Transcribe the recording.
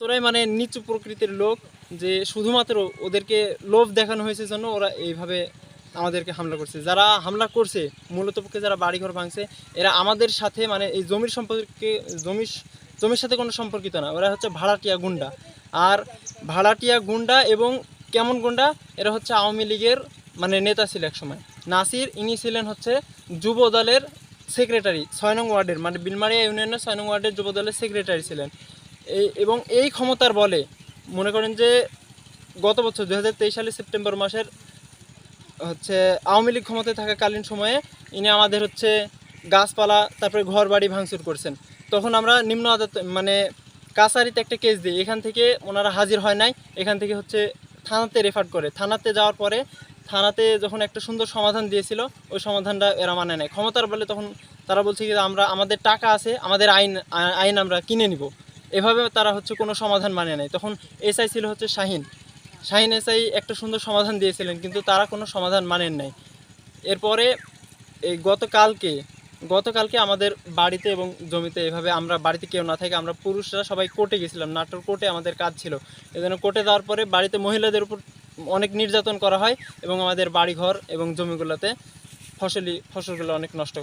তোরাই মানে নিচু প্রকৃতির লোক যে শুধুমাত্র ওদেরকে লোভ দেখানো হয়েছে জন্য ওরা এইভাবে আমাদেরকে হামলা করছে। যারা হামলা করছে, মূলত পক্ষে যারা বাড়িঘর ভাঙছে, এরা আমাদের সাথে মানে এই জমির সম্পর্কে, জমির জমির সাথে কোনো সম্পর্কিত না। ওরা হচ্ছে ভাড়াটিয়া গুন্ডা। আর ভাড়াটিয়া গুন্ডা এবং কেমন গুন্ডা? এরা হচ্ছে আওয়ামী লীগের মানে নেতা ছিল এক সময় নাসির, ইনি ছিলেন হচ্ছে যুব দলের সেক্রেটারি ছয় নং ওয়ার্ডের মানে বিলমারিয়া ইউনিয়নের ছয় নং ওয়ার্ডের যুব দলের সেক্রেটারি ছিলেন। এবং এই ক্ষমতার বলে মনে করেন যে গত বছর দু সালের সেপ্টেম্বর মাসের হচ্ছে আওয়ামী লীগ ক্ষমতায় থাকাকালীন সময়ে ইনি আমাদের হচ্ছে গাছপালা, তারপরে ঘর বাড়ি ভাঙচুর করছেন। তখন আমরা নিম্ন আদালত মানে কাছারিতে একটা কেস দিই। এখান থেকে ওনারা হাজির হয় নাই। এখান থেকে হচ্ছে থানাতে রেফার করে। থানাতে যাওয়ার পরে থানাতে যখন একটা সুন্দর সমাধান দিয়েছিল, ওই সমাধানটা এরা মানে নেয় ক্ষমতার বলে তখন তারা বলছে কি, আমরা আমাদের টাকা আছে, আমাদের আইন আইন আমরা কিনে নিব। এভাবে তারা হচ্ছে কোনো সমাধান মানে নেয়। তখন এসআই ছিল হচ্ছে শাহিন। শাহিন এসআই একটা সুন্দর সমাধান দিয়েছিলেন, কিন্তু তারা কোনো সমাধান মানেন নাই। এরপরে এই গতকালকে গতকালকে আমাদের বাড়িতে এবং জমিতে এভাবে আমরা, বাড়িতে কেউ না থাকে, আমরা পুরুষরা সবাই কোর্টে গেছিলাম। নাটোর কোর্টে আমাদের কাজ ছিল। এই জন্য কোর্টে যাওয়ার পরে বাড়িতে মহিলাদের উপর অনেক নির্যাতন করা হয় এবং আমাদের বাড়িঘর এবং জমিগুলোতে ফসলি, ফসলগুলো অনেক নষ্ট।